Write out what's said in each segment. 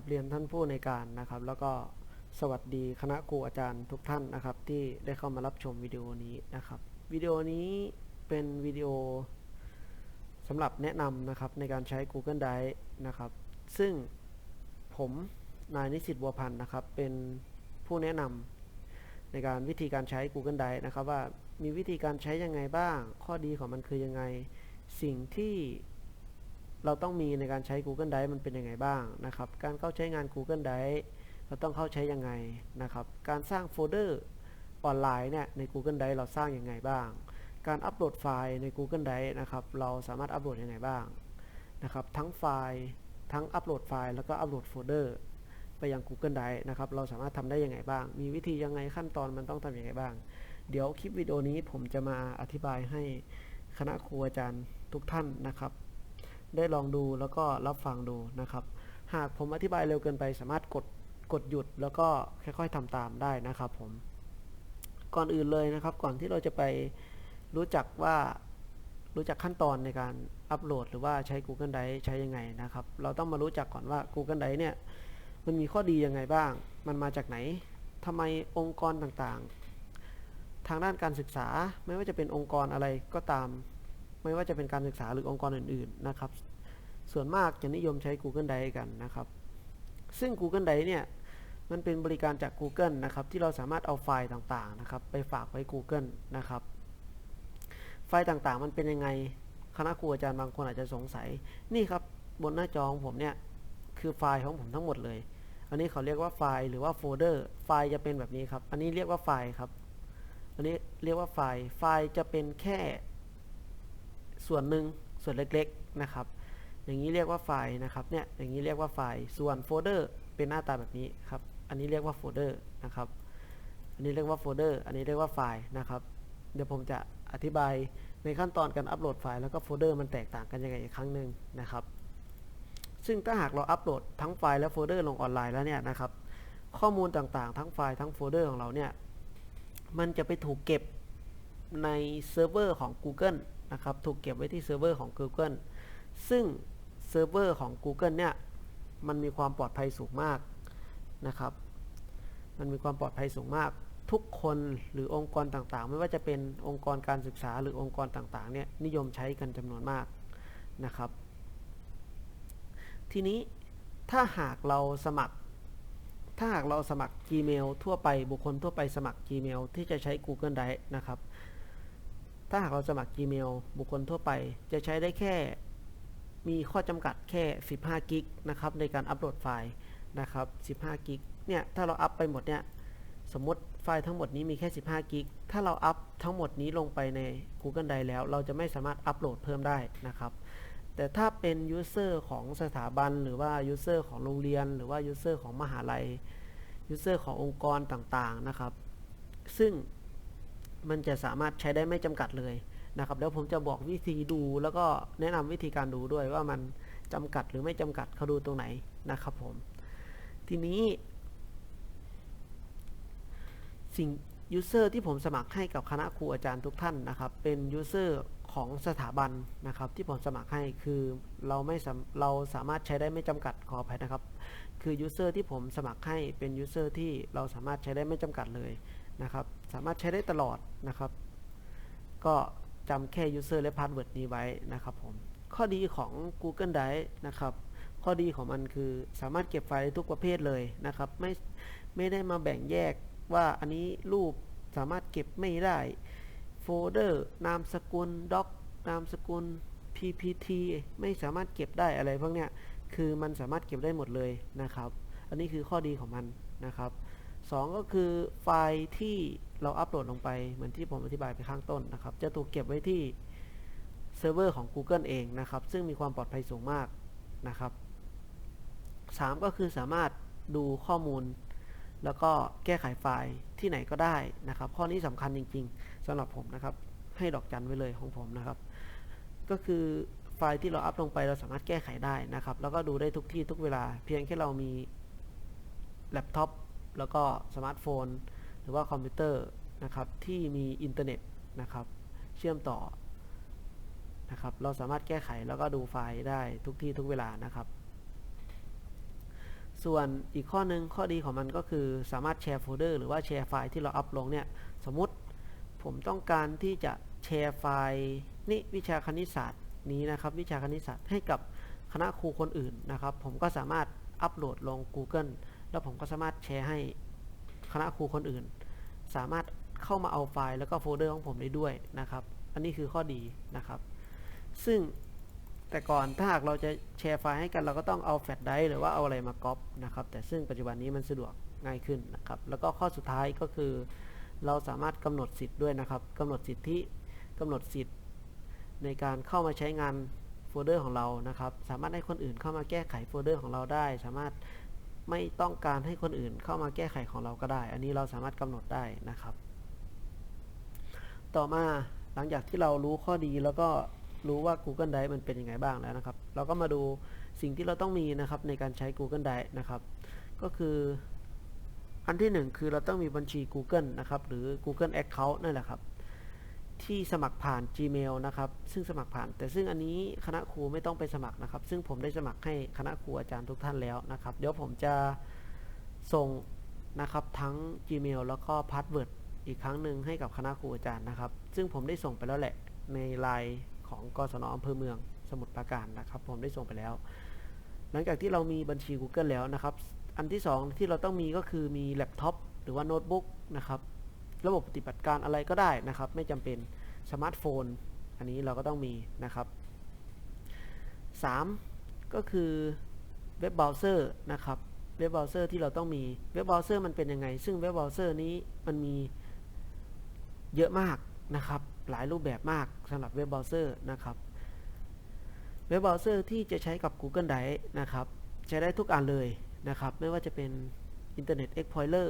กับเรียนท่านผู้ในการนะครับ แล้วก็สวัสดีคณะครูอาจารย์ทุกท่านนะครับ ที่ได้เข้ามารับชมวิดีโอนี้นะครับวิดีโอนี้เป็นวิดีโอสำหรับแนะนำนะครับในการใช้ Google Drive นะครับ ซึ่งผมนายนิสิตบัวพันธ์นะครับ เป็นผู้แนะนำในการวิธีการใช้ Google Drive นะครับ ว่ามีวิธีการใช้ยังไงบ้าง ข้อดีของมันคือยังไง สิ่งที่ เราต้องมีในการใช้ Google Drive มันเป็นยังไงบ้างนะครับ การเข้าใช้งาน Google Drive เราต้องเข้าใช้ยังไงนะครับ การสร้างโฟลเดอร์ออนไลน์เนี่ยใน Google Drive เราสร้างยังไงบ้าง การอัปโหลดไฟล์ใน Google Drive นะครับ เราสามารถอัปโหลดยังไงบ้างนะครับ ทั้งไฟล์ทั้งอัปโหลดไฟล์แล้วก็อัปโหลดโฟลเดอร์ไปยัง Google Drive นะครับ เราสามารถทำได้ยังไงบ้าง มีวิธียังไงขั้นตอนมันต้องทำยังไงบ้าง เดี๋ยวคลิปวิดีโอนี้ผมจะมาอธิบายให้คณะครูอาจารย์ทุกท่านนะครับ ได้ลองดูแล้วก็รับฟังดูนะครับ หากผมอธิบายเร็วเกินไป สามารถกดกดหยุดแล้วก็ค่อยๆทำตามได้นะครับผม ก่อนอื่นเลยนะครับ ก่อนที่เราจะไปรู้จักว่ารู้จักขั้นตอนในการอัปโหลด หรือว่าใช้ Google Drive ใช้ยังไงนะครับ เราต้องมารู้จักก่อนว่า Google Drive เนี่ยมันมีข้อดียังไงบ้าง มันมาจากไหนทำไมองค์กรต่างๆ ทางด้านการศึกษาไม่ว่าจะเป็นองค์กรอะไรก็ตาม ไม่ว่าจะเป็นการศึกษาหรือองค์กรอื่นๆนะครับ ส่วนมากจะนิยมใช้ Google Drive กันนะครับ ซึ่ง Google Drive เนี่ยมันเป็นบริการจาก Google นะครับที่เราสามารถเอาไฟล์ต่างๆนะครับไปฝากไว้ Google นะครับ ไฟล์ต่างๆมันเป็นยังไงคณะครูอาจารย์บางคนอาจจะสงสัยนี่ครับบนหน้าจอของผมเนี่ยคือไฟล์ของผมทั้งหมดเลย อันนี้เขาเรียกว่าไฟล์หรือว่าโฟลเดอร์ไฟล์จะเป็นแบบนี้ครับ อันนี้เรียกว่าไฟล์ครับ อันนี้เรียกว่าไฟล์ ไฟล์จะเป็นแค่ ส่วนหนึ่งส่วนเล็กๆนะครับ อย่างนี้เรียกว่าไฟล์นะครับเนี่ยอย่างนี้เรียกว่าไฟล์ส่วนโฟลเดอร์เป็นหน้าตาแบบนี้ครับอันนี้เรียกว่าโฟลเดอร์นะครับอันนี้เรียกว่าโฟลเดอร์อันนี้เรียกว่าไฟล์นะครับเดี๋ยวผมจะอธิบายในขั้นตอนการอัปโหลดไฟล์แล้วก็โฟลเดอร์มันแตกต่างกันยังไงอีกครั้งหนึ่งนะครับ ซึ่งถ้าหากเราอัปโหลดทั้งไฟล์และโฟลเดอร์ลงออนไลน์แล้วเนี่ยนะครับ ข้อมูลต่างๆ ทั้งไฟล์ทั้งโฟลเดอร์ของเราเนี่ย มันจะไปถูกเก็บในเซิร์ฟเวอร์ของ Google นะครับถูกเก็บไว้ที่เซิร์ฟเวอร์ของ Google ซึ่งเซิร์ฟเวอร์ของ Google เนี่ยมันมีความปลอดภัยสูงมากนะครับ มันมีความปลอดภัยสูงมาก ทุกคนหรือองค์กรต่างๆ ไม่ว่าจะเป็นองค์กรการศึกษาหรือองค์กรต่างๆเนี่ยนิยมใช้กันจำนวนมากนะครับ ทีนี้ถ้าหากเราสมัคร ถ้าหากเราสมัคร Gmail ทั่วไปบุคคลทั่วไปสมัคร Gmail ที่จะใช้ Google Drive นะครับ ถ้าหากเราสมัคร Gmail บุคคลทั่วไปจะใช้ได้แค่มีข้อจำกัดแค่ 15 กิกนะครับในการอัปโหลดไฟล์นะครับ 15 กิก เนี่ยถ้าเราอัพไปหมดเนี่ยสมมติไฟล์ทั้งหมดนี้มีแค่ 15 กิก ถ้าเราอัพทั้งหมดนี้ลงไปใน Google Drive แล้ว เราจะไม่สามารถอัปโหลดเพิ่มได้นะครับ แต่ถ้าเป็น User ของสถาบัน หรือว่า User ของโรงเรียน หรือว่า User ของมหาลัย User ขององค์กรต่างๆนะครับ ซึ่ง มันจะสามารถใช้ได้ไม่จำกัดเลยนะครับเดี๋ยวผมจะบอกวิธีดูแล้วก็แนะนำวิธีการดูด้วยว่ามันจำกัดหรือไม่จำกัดเขาดูตรงไหนนะครับผม ทีนี้สิ่ง User ที่ผมสมัครให้กับคณะครูอาจารย์ทุกท่านนะครับ เป็น User ของสถาบันนะครับ ที่ผมสมัครให้คือเราไม่เราสามารถใช้ได้ไม่จำกัดขออภัยนะครับ คือ User ที่ผมสมัครให้เป็น User ที่เราสามารถใช้ได้ไม่จำกัดเลย นะครับ สามารถใช้ได้ตลอดนะครับ ก็จำแค่ user และ password นี้ไว้นะครับผม ข้อดีของ Google Drive นะครับ ข้อดีของมันคือสามารถเก็บไฟล์ทุกประเภทเลยนะครับ ไม่ไม่ได้มาแบ่งแยกว่าอันนี้รูปสามารถเก็บไม่ได้ โฟลเดอร์ นามสกุลด็อกนามสกุล ppt ไม่สามารถเก็บได้อะไรพวกเนี้ย คือมันสามารถเก็บได้หมดเลยนะครับ อันนี้คือข้อดีของมันนะครับ สองก็คือไฟล์ที่เราอัปโหลดลงไปเหมือนที่ผมอธิบายไปข้างต้นนะครับ จะถูกเก็บไว้ที่เซิร์ฟเวอร์ของ Google เองนะครับ ซึ่งมีความปลอดภัยสูงมากนะครับสามก็คือสามารถดูข้อมูล แล้วก็แก้ไขไฟล์ที่ไหนก็ได้นะครับ ข้อนี้สำคัญจริง ๆสำหรับผมนะครับ ให้ดอกจันไว้เลยของผมนะครับ ก็คือไฟล์ที่เราอัพลงไปเราสามารถแก้ไขได้นะครับ แล้วก็ดูได้ทุกที่ทุกเวลา เพียงแค่เรามีแล็ปท็อป แล้วก็สมาร์ทโฟน หรือว่าคอมพิวเตอร์นะครับที่มีอินเทอร์เน็ตนะครับเชื่อมต่อนะครับเราสามารถแก้ไขแล้วก็ดูไฟล์ได้ทุกที่ทุกเวลานะครับ ส่วนอีกข้อหนึ่งข้อดีของมันก็คือสามารถแชร์โฟลเดอร์หรือว่าแชร์ไฟล์ที่เราอัพลงเนี่ยสมมติผมต้องการที่จะแชร์ไฟล์นี่วิชาคณิตศาสตร์นี้นะครับวิชาคณิตศาสตร์ให้กับคณะครูคนอื่นนะครับ ผมก็สามารถอัปโหลดลง Google แล้วผมก็สามารถแชร์ให้คณะครูคนอื่น สามารถเข้ามาเอาไฟล์แล้วก็โฟลเดอร์ของผมได้ด้วยนะครับ อันนี้คือข้อดีนะครับ ซึ่งแต่ก่อนถ้าหากเราจะแชร์ไฟล์ให้กันเราก็ต้องเอาแฟลชไดร์หรือว่าเอาอะไรมาก๊อปนะครับ แต่ซึ่งปัจจุบันนี้มันสะดวกง่ายขึ้นนะครับ แล้วก็ข้อสุดท้ายก็คือ เราสามารถกำหนดสิทธิ์ด้วยนะครับกำหนดสิทธิกำหนดสิทธิ์ในการเข้ามาใช้งานโฟลเดอร์ของเรานะครับ สามารถให้คนอื่นเข้ามาแก้ไขโฟลเดอร์ของเราได้ สามารถ ไม่ต้องการให้คนอื่นเข้ามาแก้ไขของเราก็ได้ อันนี้เราสามารถกำหนดได้นะครับ ต่อมาหลังจากที่เรารู้ข้อดีแล้วก็รู้ว่า Google Drive มันเป็นยังไงบ้างแล้วนะครับ เราก็มาดูสิ่งที่เราต้องมีนะครับในการใช้ Google Drive นะครับ ก็คืออันที่หนึ่งคือเราต้องมีบัญชี Google นะครับ หรือ Google Account นั่นแหละครับ ที่สมัครผ่าน Gmail นะครับ ซึ่งสมัครผ่าน แต่ซึ่งอันนี้คณะครูไม่ต้องไปสมัครนะครับ ซึ่งผมได้สมัครให้คณะครูอาจารย์ทุกท่านแล้วนะครับ เดี๋ยวผมจะส่งนะครับทั้ง Gmail แล้วก็พาสเวิร์ดอีกครั้งหนึ่งให้กับคณะครูอาจารย์นะครับ ซึ่งผมได้ส่งไปแล้วแหละในไลน์ของกศนอำเภอเมืองสมุทรปราการนะครับ ผมได้ส่งไปแล้ว หลังจากที่เรามีบัญชี Google แล้วนะครับ อันที่ 2 ที่เราต้องมีก็คือมีแล็ปท็อปหรือว่าโน้ตบุ๊กนะครับ ระบบปฏิบัติการอะไรก็ได้นะครับ ไม่จำเป็นสมาร์ทโฟน อันนี้เราก็ต้องมีนะครับ 3 ก็คือเว็บเบราว์เซอร์นะครับเว็บเบราว์เซอร์ที่เราต้องมีเว็บเบราว์เซอร์มันเป็นยังไง ซึ่งเว็บเบราว์เซอร์นี้มันมีเยอะมากนะครับ หลายรูปแบบมากสำหรับเว็บเบราว์เซอร์นะครับเว็บเบราว์เซอร์ที่จะใช้กับ Google Drive นะครับ ใช้ได้ทุกอันเลยนะครับ ไม่ว่าจะเป็น Internet Explorer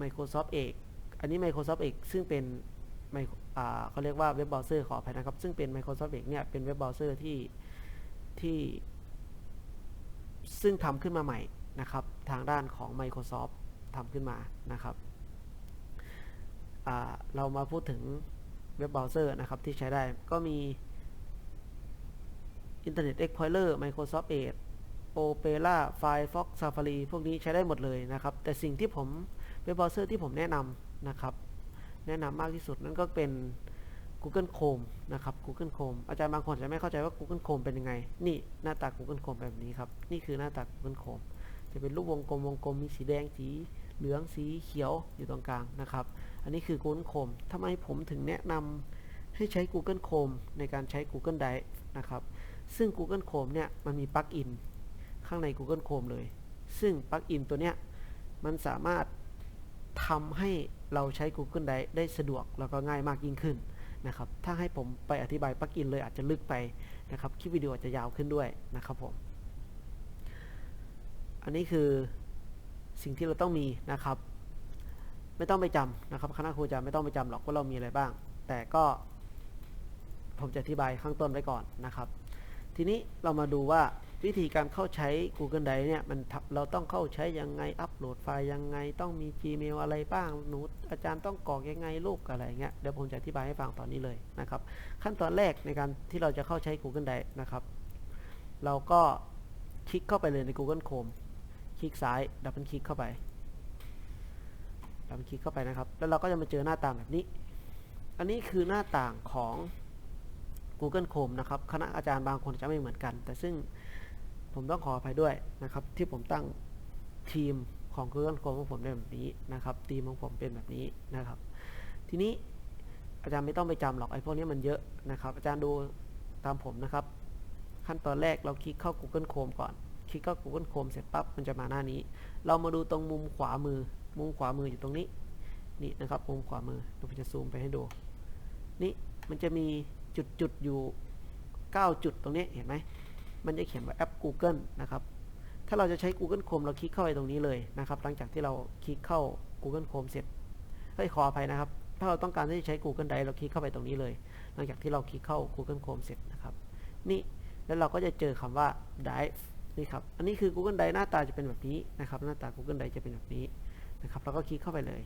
Microsoft Edge อันนี้ Microsoft Edge ซึ่งเป็นเขาเรียกว่าเว็บเบราว์เซอร์ขออภัยนะครับ ซึ่งเป็น Microsoft Edge เนี่ยเป็นเว็บเบราว์เซอร์ที่ที่ ซึ่งทำขึ้นมาใหม่นะครับ ทางด้านของ Microsoft ทำขึ้นมานะครับเรามาพูดถึงเว็บเบราว์เซอร์นะครับที่ใช้ได้ก็มี Internet Explorer Microsoft Edge Opera Firefox Safari พวกนี้ใช้ได้หมดเลยนะครับ แต่สิ่งที่ผมเว็บเบราว์เซอร์ที่ผมแนะนำ นะครับ แนะนำมากที่สุดนั่นก็เป็น Google Chrome นะครับ Google Chrome อาจารย์บางคนจะไม่เข้าใจว่า Google Chrome เป็นยังไง นี่หน้าตา Google Chrome แบบนี้ครับ นี่คือหน้าตา Google Chrome จะเป็นรูปวงกลมวงกลมมีสีแดงสีเหลืองสีเขียวอยู่ตรงกลางนะครับ อันนี้คือ Google Chrome ทำไมผมถึงแนะนำให้ใช้ Google Chrome ในการใช้ Google Drive นะครับ ซึ่ง Google Chrome เนี่ยมันมีปลั๊กอินข้างใน Google Chrome เลย ซึ่งปลั๊กอินตัวเนี้ยมันสามารถ ทำให้เราใช้ Google Drive ได้สะดวกแล้วก็ง่ายมากยิ่งขึ้นนะครับ ถ้าให้ผมไปอธิบายปลั๊กอินเลยอาจจะลึกไปนะครับ คลิปวิดีโออาจจะยาวขึ้นด้วยนะครับผม อันนี้คือสิ่งที่เราต้องมีนะครับ ไม่ต้องไปจำนะครับ คณะครูจะไม่ต้องไปจำหรอกว่าเรามีอะไรบ้าง แต่ก็ผมจะอธิบายข้างต้นไว้ก่อนนะครับ ทีนี้เรามาดูว่า วิธีการเข้าใช้ Google Drive เนี่ยมันเราต้องเข้าใช้ยังไงอัปโหลดไฟล์ยังไง ต้องมี Gmail อะไรบ้างหนูอาจารย์ต้องกรอกยังไงรูปอะไรเงี้ยเดี๋ยวผมจะอธิบายให้ฟังตอนนี้เลยนะครับ ขั้นตอนแรกในการที่เราจะเข้าใช้ Google Drive นะครับ เราก็คลิกเข้าไปเลยใน Google Chrome คลิกซ้ายดับเบิลคลิกเข้าไปดับเบิลคลิกเข้าไปนะครับ แล้วเราก็จะมาเจอหน้าต่างแบบนี้ อันนี้คือหน้าต่างของ Google Chrome นะครับคณะอาจารย์บางคนจะไม่เหมือนกัน แต่ซึ่ง ผมต้องขออภัยด้วยนะครับ ที่ผมตั้งทีมของ Google Chrome ของผมเป็นแบบนี้นะครับทีมของผมเป็นแบบนี้นะครับ ทีนี้อาจารย์ไม่ต้องไปจำหรอกไอ้พวกนี้มันเยอะนะครับ อาจารย์ดูตามผมนะครับ ขั้นตอนแรกเราคลิกเข้า Google Chrome ก่อน คลิกเข้า Google Chrome เสร็จปั๊บมันจะมาหน้านี้ เรามาดูตรงมุมขวามือ มุมขวามืออยู่ตรงนี้นี่นะครับมุมขวามือเราจะซูมไปให้ดู นี่มันจะมีจุดๆอยู่ 9 จุดตรงนี้เห็นไหม มันจะเขียนว่าแอป Google นะครับถ้าเราจะใช้ Google Chrome เราคลิกเข้าไปตรงนี้เลยนะครับ หลังจากที่เราคลิกเข้า Google Chrome เสร็จเฮ้ยขออภัยนะครับ ถ้าเราต้องการที่จะใช้ Google Drive เราคลิกเข้าไปตรงนี้เลย หลังจากที่เราคลิกเข้า Google Chrome เสร็จนะครับ นี่แล้วเราก็จะเจอคำว่า Drive นี่ครับ อันนี้คือ Google Drive หน้าตาจะเป็นแบบนี้นะครับ หน้าตา Google Drive จะเป็นแบบนี้นะครับเราก็คลิกเข้าไปเลย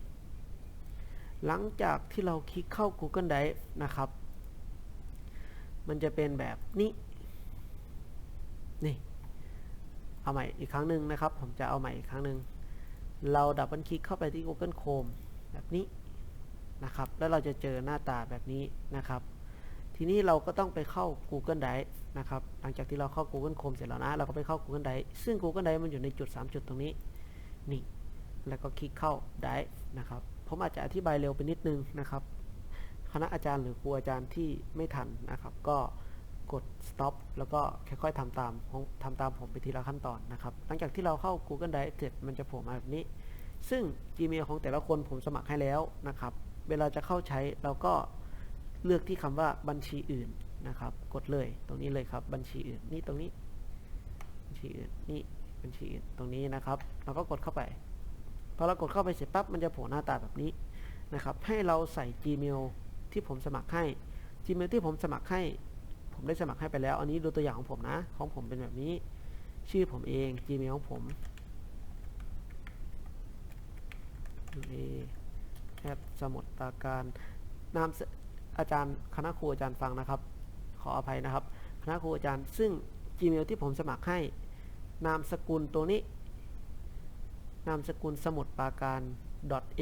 หลังจากที่เราคลิกเข้า Google Drive นะครับ มันจะเป็นแบบนี้ นี่เอาใหม่อีกครั้งหนึ่งนะครับ ผมจะเอาใหม่อีกครั้งหนึ่งเราดับเบิลคลิกเข้าไปที่ Google Chrome แบบนี้นะครับ แล้วเราจะเจอหน้าตาแบบนี้นะครับ ทีนี้เราก็ต้องไปเข้า Google Drive นะครับ หลังจากที่เราเข้า Google Chrome เสร็จแล้วนะ เราก็ไปเข้า Google Drive ซึ่ง Google Drive มันอยู่ในจุด 3 จุดตรงนี้ นี่ แล้วก็คลิกเข้า Drive นะครับ ผมอาจจะอธิบายเร็วไปนิดนึงนะครับ คณะอาจารย์หรือครูอาจารย์ที่ไม่ทันนะครับ ก็ กด stop แล้วก็ค่อยๆทำตามทำตามผมไปทีละขั้นตอนนะครับ หลังจากที่เราเข้า Google Drive เสร็จมันจะโผล่มาแบบนี้ ซึ่ง Gmail ของแต่ละคนผมสมัครให้แล้วนะครับ เวลาจะเข้าใช้เราก็เลือกที่คำว่าบัญชีอื่นนะครับ กดเลยตรงนี้เลยครับ บัญชีอื่นนี่ตรงนี้ บัญชีอื่นนี่บัญชีอื่นตรงนี้นะครับ เราก็กดเข้าไปพอเรากดเข้าไปเสร็จปั๊บมันจะโผล่หน้าตาแบบนี้นะครับ ให้เราใส่ Gmail ที่ผมสมัครให้ Gmail ที่ผมสมัครให้ ผมได้สมัครให้ไปแล้ว อันนี้ดูตัวอย่างของผมนะ ของผมเป็นแบบนี้ ชื่อผมเอง Gmail ของผมเอแอปสมุดปาการนามอาจารย์คณะครูอาจารย์ฟังนะครับ ขออภัยนะครับ คณะครูอาจารย์ ซึ่ง Gmail ที่ผมสมัครให้ นามสกุลตัวนี้ นามสกุลสมุดปาการ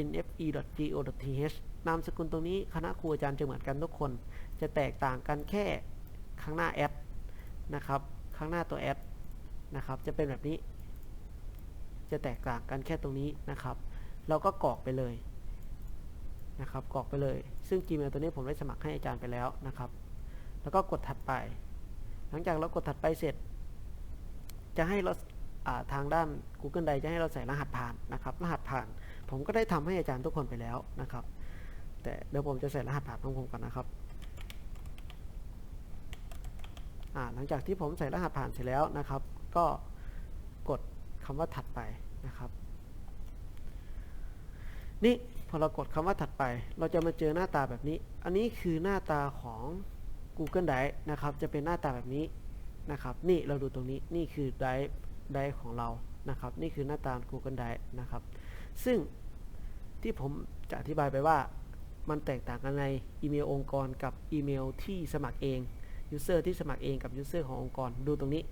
.nfe.go.th นามสกุลตรงนี้คณะครูอาจารย์จะเหมือนกันทุกคน จะแตกต่างกันแค่ ข้างหน้าแอดนะครับ ข้างหน้าตัวแอดนะครับ จะเป็นแบบนี้ จะแตกต่างกันแค่ตรงนี้นะครับ เราก็กรอกไปเลยนะครับกรอกไปเลย ซึ่ง Gmail ตัวนี้ผมได้สมัครให้อาจารย์ไปแล้วนะครับ แล้วก็กดถัดไป หลังจากเรากดถัดไปเสร็จ จะให้เราทางด้าน Google Drive จะให้เราใส่รหัสผ่านนะครับ รหัสผ่าน ผมก็ได้ทำให้อาจารย์ทุกคนไปแล้วนะครับ แต่เดี๋ยวผมจะใส่รหัสผ่านของผมก่อนนะครับ หลังจากที่ผมใส่รหัสผ่านเสร็จแล้วนะครับ ก็กดคำว่าถัดไปนะครับ นี่พอเรากดคำว่าถัดไป เราจะมาเจอหน้าตาแบบนี้ อันนี้คือหน้าตาของ Google Drive นะครับ จะเป็นหน้าตาแบบนี้นะครับ นี่เราดูตรงนี้ นี่คือ Drive Drive ของเรา นะครับ นี่คือหน้าตา Google Drive นะครับ ซึ่งที่ผมจะอธิบายไปว่ามันแตกต่างกันในอีเมลองค์กรกับอีเมลที่สมัครเอง ยูเซอร์ที่สมัครเองกับยูเซอร์ขององค์กรดูตรงนี้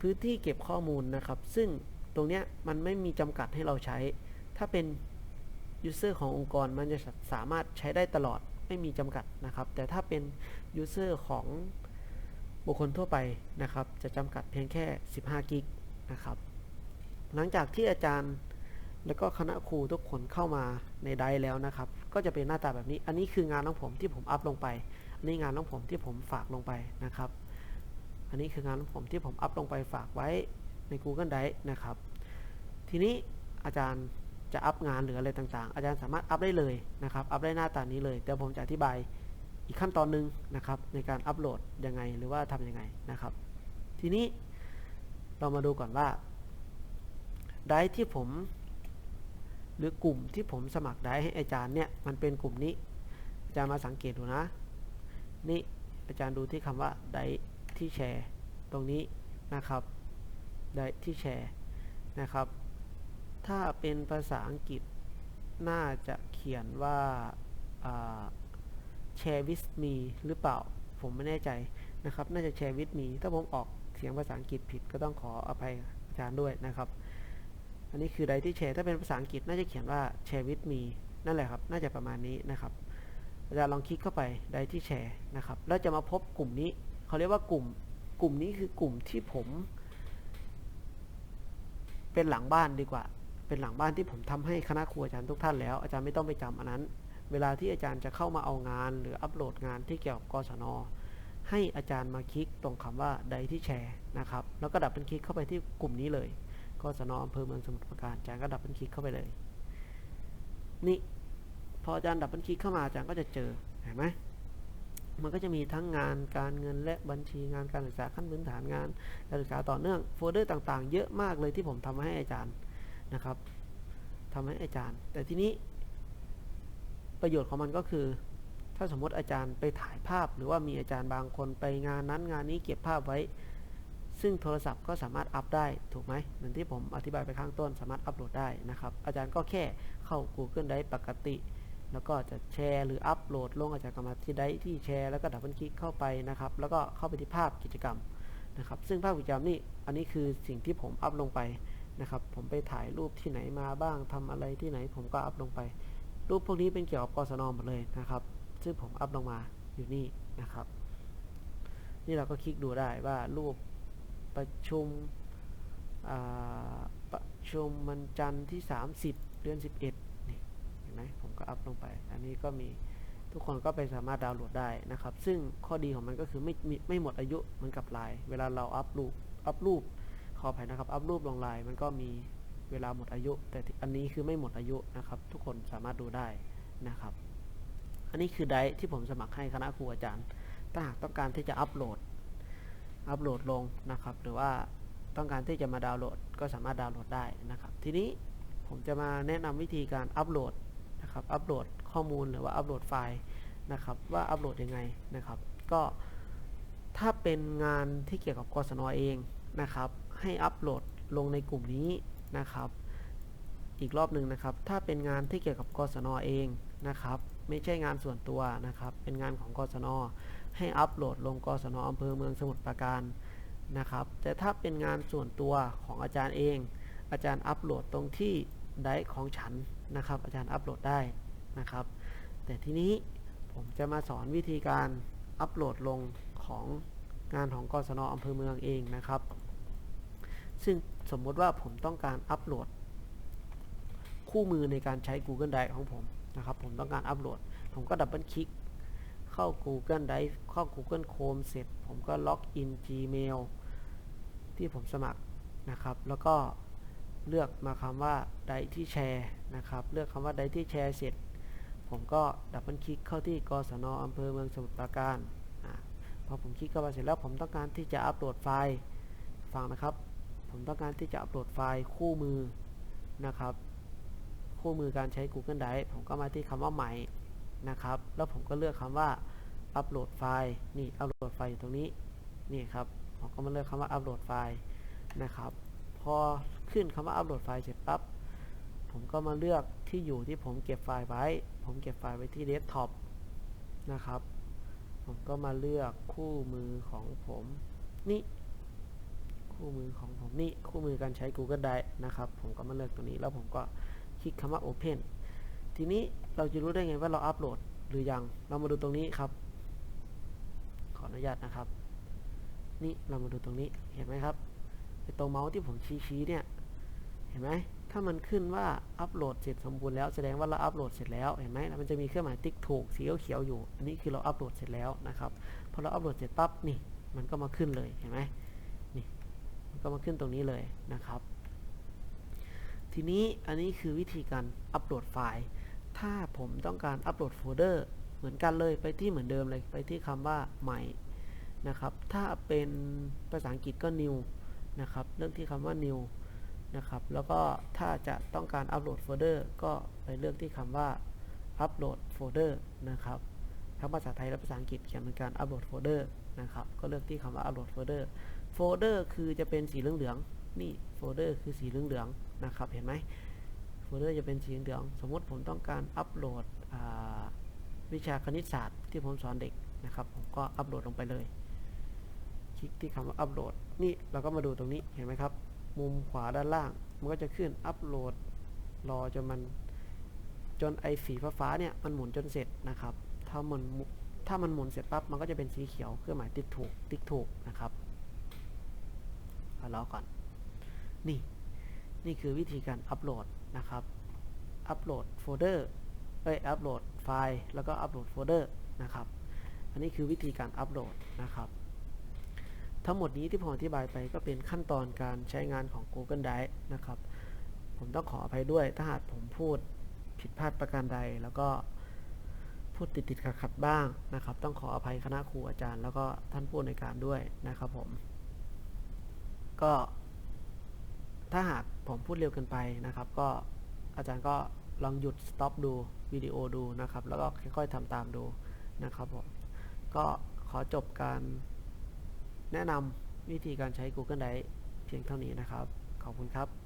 พื้นที่เก็บข้อมูลนะครับ ซึ่งตรงเนี้ยมันไม่มีจำกัดให้เราใช้ ถ้าเป็นยูเซอร์ขององค์กรมันจะสามารถใช้ได้ตลอดไม่มีจำกัดนะครับ แต่ถ้าเป็นยูเซอร์ของบุคคลทั่วไปนะครับ จะจำกัดเพียงแค่ 15 กิกนะครับ หลังจากที่อาจารย์แล้วก็คณะครูทุกคนเข้ามาในไดแล้วนะครับ ก็จะเป็นหน้าตาแบบนี้ อันนี้คืองานของผมที่ผมอัพลงไป นนี้งานของผมที่ผมฝากลงไปนะครับ อันนี้คืองานของผมที่ผมอัพลงไปฝากไว้ใน Google Drive นะครับ ทีนี้อาจารย์จะอัพงานหรืออะไรต่างๆ อาจารย์สามารถอัพได้เลยนะครับ อัพได้หน้าตานี้เลยแต่ผมจะอธิบายอีกขั้นตอนหนึ่งนะครับ ในการอัพโหลดยังไงหรือว่าทำยังไงนะครับ ทีนี้เรามาดูก่อนว่าไดร์ที่ผม หรือกลุ่มที่ผมสมัครไดร์ให้อาจารย์เนี่ยมันเป็นกลุ่มนี้อาจารย์มาสังเกตดูนะ นี่อาจารย์ดูที่คำว่าไดร์ที่แชร์ตรงนี้นะครับไดร์ที่แชร์นะครับ ถ้าเป็นภาษาอังกฤษน่าจะเขียนว่า share with me หรือเปล่า ผมไม่แน่ใจนะครับ น่าจะ share with me ถ้าผมออกเสียงภาษาอังกฤษผิดก็ต้องขออภัยอาจารย์ด้วยนะครับ อันนี้คือไดที่แชร์ถ้าเป็นภาษาอังกฤษน่าจะเขียนว่า share with me นั่นแหละครับ น่าจะประมาณนี้นะครับ อาจารย์ลองคลิกเข้าไปไดที่แชร์นะครับ แล้วจะมาพบกลุ่มนี้เขาเรียกว่ากลุ่ม กลุ่มนี้คือกลุ่มที่ผม เป็นหลังบ้านดีกว่า เป็นหลังบ้านที่ผมทำให้คณะครูอาจารย์ทุกท่านแล้ว อาจารย์ไม่ต้องไปจำอันนั้น เวลาที่อาจารย์จะเข้ามาเอางาน หรืออัปโหลดงานที่เกี่ยวกับกศน ให้อาจารย์มาคลิกตรงคำว่าไดที่แชร์นะครับ แล้วก็ดับเป็นคลิกเข้าไปที่กลุ่มนี้เลยกศนอำเภอเมืองสมุทรปราการอาจารย์ก็ดับเป็นคลิกเข้าไปเลย นี่ ออาจารย์ดับเป็นคลิกเข้ามาอาจารย์ก็จะเจอเห็นไหมมันก็จะมีทั้งงานการเงินและบัญชีงานการศึกษาขั้นพื้นฐานงานการศึกษาต่อเนื่องโฟลเดอร์ต่างๆ เยอะมากเลยที่ผมทำมาให้อาจารย์นะครับทำให้อาจารย์ แต่ทีนี้ประโยชน์ของมันก็คือ ถ้าสมมติอาจารย์ไปถ่ายภาพ หรือว่ามีอาจารย์บางคนไปงานนั้นงานนี้เก็บภาพไว้ ซึ่งโทรศัพท์ก็สามารถอัพได้ถูกไหมเหมือนที่ผมอธิบายไปข้างต้นสามารถอัพโหลดได้นะครับ อาจารย์ก็แค่เข้า Google ได้ปกติ แล้วก็จะแชร์หรืออัพโหลดลงอาจารย์ก็มาที่ได้ที่แชร์แล้วก็ดับเบิลคลิกเข้าไปนะครับ แล้วก็เข้าไปที่ภาพกิจกรรมนะครับ ซึ่งภาพกิจกรรมนี่อันนี้คือสิ่งที่ผมอัพลงไปนะครับ ผมไปถ่ายรูปที่ไหนมาบ้างทำอะไรที่ไหนผมก็อัพลงไป รูปพวกนี้เป็นเกี่ยวกับกศนหมดเลยนะครับ ซึ่งผมอัพลงมาอยู่นี่นะครับ นี่เราก็คลิกดูได้ว่ารูปประชุมประชุมมันจันทร์ที่ 30 เดือน 11นี่เห็นไหมผม ก็อัพลงไป อันนี้ก็มีทุกคนก็ไปสามารถดาวน์โหลดได้นะครับ ซึ่งข้อดีของมันก็คือไม่มีไม่หมดอายุเหมือนกับไลน์เวลาเราอัพรูปอัพรูปขออภัยนะครับ อัพรูปลงไลน์มันก็มีเวลาหมดอายุ แต่อันนี้คือไม่หมดอายุนะครับ ทุกคนสามารถดูได้นะครับ อันนี้คือไดร์ที่ผมสมัครให้คณะครูอาจารย์ ถ้าหากต้องการที่จะอัปโหลด อัปโหลดลงนะครับ หรือว่าต้องการที่จะมาดาวน์โหลด ก็สามารถดาวน์โหลดได้นะครับ ทีนี้ผมจะมาแนะนำวิธีการอัปโหลด นะครับอัปโหลดข้อมูลหรือว่าอัปโหลดไฟล์นะครับว่าอัปโหลดยังไงนะครับ ก็ถ้าเป็นงานที่เกี่ยวกับกศนเองนะครับ ให้อัปโหลดลงในกลุ่มนี้นะครับ อีกรอบหนึ่งนะครับ ถ้าเป็นงานที่เกี่ยวกับกศนเองนะครับ ไม่ใช่งานส่วนตัวนะครับ เป็นงานของกศนให้อัปโหลดลงกศนอำเภอเมืองสมุทรปราการนะครับ แต่ถ้าเป็นงานส่วนตัวของอาจารย์เอง อาจารย์อัปโหลดตรงที่ ไดร์ของฉันนะครับ อาจารย์อัปโหลดได้นะครับ แต่ทีนี้ผมจะมาสอนวิธีการอัปโหลดลงของงานของกศนอำเภอเมืองเองนะครับ ซึ่งสมมติว่าผมต้องการอัปโหลด คู่มือในการใช้ Google Drive ของผมนะครับ ผมต้องการอัปโหลด ผมก็ดับเบิลคลิกเข้า Google Drive เข้า Google Chrome เสร็จ ผมก็ล็อกอิน Gmail ที่ผมสมัครนะครับ แล้วก็ เลือกมาคำว่าไดที่แชร์นะครับ เลือกคำว่าไดที่แชร์เสร็จ ผมก็ดับเบิลคลิกเข้าที่กศนอำเภอเมืองสมุทรปราการอพอผมคลิกเข้าไปเสร็จแล้วผมต้องการที่จะอัปโหลดไฟล์ฟังนะครับ ผมต้องการที่จะอัปโหลดไฟล์คู่มือนะครับ คู่มือการใช้ Google Drive ผมก็มาที่คำว่าใหม่นะครับ แล้วผมก็เลือกคำว่าอัปโหลดไฟล์นี่อัปโหลดไฟล์อยู่ตรงนี้นี่ครับผมก็มาเลือกคำว่าอัปโหลดไฟล์นะครับ พอขึ้นคำว่าอัปโหลดไฟล์เสร็จปั๊บผมก็มาเลือกที่อยู่ที่ผมเก็บไฟล์ไว้ ผมเก็บไฟล์ไว้ที่เดสก์ท็อปนะครับ ผมก็มาเลือกคู่มือของผมนี่คู่มือของผมนี่คู่มือการใช้ Google Drive นะครับ ผมก็มาเลือกตรงนี้แล้วผมก็คลิกคำว่า Open ทีนี้เราจะรู้ได้ไงว่าเราอัปโหลดหรือยัง เรามาดูตรงนี้ครับ ขออนุญาตนะครับ นี่เรามาดูตรงนี้ เห็นไหมครับ ตรงเมาส์ที่ผมชี้ๆเนี่ย เห็นไหมถ้ามันขึ้นว่าอัปโหลดเสร็จสมบูรณ์แล้วแสดงว่าเราอัปโหลดเสร็จแล้วเห็นไหมแล้วมันจะมีเครื่องหมายติ๊กถูกสีเขียวๆอยู่ อันนี้คือเราอัปโหลดเสร็จแล้วนะครับพอเราอัปโหลดเสร็จปั๊บนี่ มันก็มาขึ้นเลยเห็นไหมนี่มันก็มาขึ้นตรงนี้เลยนะครับ ทีนี้อันนี้คือวิธีการอัปโหลดไฟล์ ถ้าผมต้องการอัปโหลดโฟลเดอร์เหมือนกันเลยไปที่เหมือนเดิมเลยไปที่คำว่าใหม่นะครับ ถ้าเป็นภาษาอังกฤษก็ new นะครับ เรื่องที่คำว่า new นะครับ แล้วก็ถ้าจะต้องการอัปโหลดโฟลเดอร์ก็ไปเลือกที่คำว่าอัปโหลดโฟลเดอร์นะครับ ทั้งภาษาไทยและภาษาอังกฤษเขียนเหมือนกันอัปโหลดโฟลเดอร์นะครับ ก็เลือกที่คำว่าอัปโหลดโฟลเดอร์โฟลเดอร์คือจะเป็นสีเหลืองๆ นี่โฟลเดอร์คือสีเหลืองๆ นะครับ เห็นไหมโฟลเดอร์จะเป็นสีเหลือง สมมติผมต้องการอัปโหลดวิชาคณิตศาสตร์ที่ผมสอนเด็กนะครับ ผมก็อัปโหลดลงไปเลย คลิกที่คำว่าอัปโหลด นี่เราก็มาดูตรงนี้เห็นไหมครับ มุมขวาด้านล่าง มันก็จะขึ้นอัปโหลดรอจนมันจนไอสีฟ้าเนี่ยมันหมุนจนเสร็จนะครับ ถ้ามันถ้ามันหมุนเสร็จปั๊บมันก็จะเป็นสีเขียวเครื่องหมายติ๊กถูกติ๊กถูกนะครับรอก่อน นี่ นี่คือวิธีการอัปโหลดนะครับ อัปโหลดโฟลเดอร์เอ้ยอัปโหลดไฟล์ แล้วก็อัปโหลดโฟลเดอร์นะครับ อันนี้คือวิธีการอัปโหลดนะครับ ทั้งหมดนี้ที่ผมอธิบายไปก็เป็นขั้นตอนการใช้งานของ Google Drive นะครับ ผมต้องขออภัยด้วยถ้าหากผมพูดผิดพลาดประการใด แล้วก็พูดติดติดขัดขัดบ้างนะครับ ต้องขออภัยคณะครูอาจารย์ แล้วก็ท่านผู้ในวยการด้วยนะครับผม ก็ ถ้าหากผมพูดเร็วเกินไปนะครับ ก็อาจารย์ก็ลองหยุดสต็อปดูวิดีโอดูนะครับ แล้วก็ค่อยๆทำตามดูนะครับผม ก็ขอจบการ แนะนำวิธีการใช้ Google Drive เพียงเท่านี้นะครับ ขอบคุณครับ